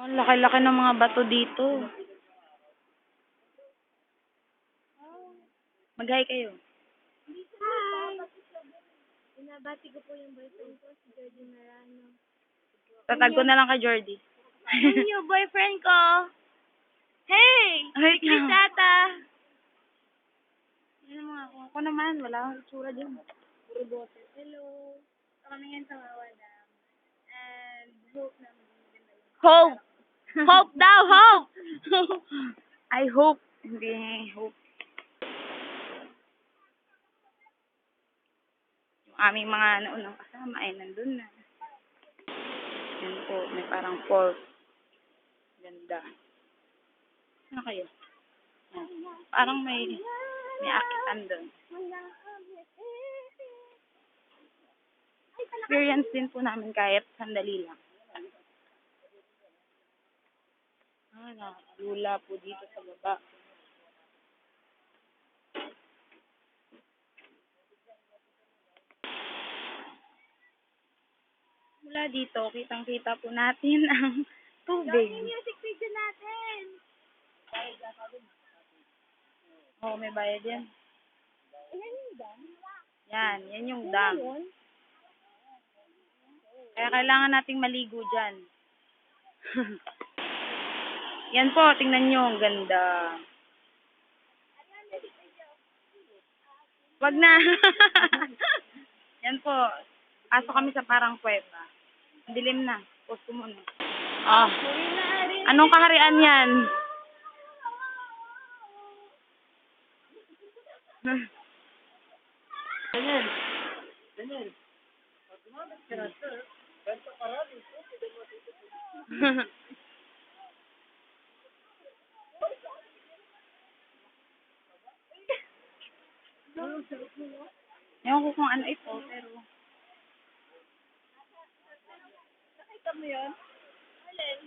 Oh, ang laki-laki ng mga bato dito. Mag-hi kayo. Hi! Binabati ko po yung boyfriend ko, si Jordi Marano. Tatag ko na lang kay Jordy. Yun yung boyfriend ko! Hey! Ay, Tata! Ano mga ako? Ako naman, wala akong itsura dyan. Puro bote. Hello! Kami ngayon sa Mawadam. And hope na maganda yun. Hope! Hope daw! Hope! I hope. Hindi, hope. Yung aming mga naunang kasama ay nandun na. Yan po, may parang falls. Ganda. Ano kayo? Yan. Parang may, may akitan doon. Experience din po namin kahit sandali lang. Ah, nakalula po dito sa baba. Mula dito, kitang-kita po natin ang tubig. Yung music video natin! Oo, may bayad yan. Ayan yung dam. Yan, yan yung dam. Kaya kailangan nating maligo dyan. yan po, tingnan nyo, ang ganda. Wag na. yan po. Pasok kami sa parang kuweba. Ang dilim na. Post ko muna. Ah. Anong kaharian yan? Daniel, Daniel. Ewan ko kung ano ito, pero... Nakita mo yun? Alin?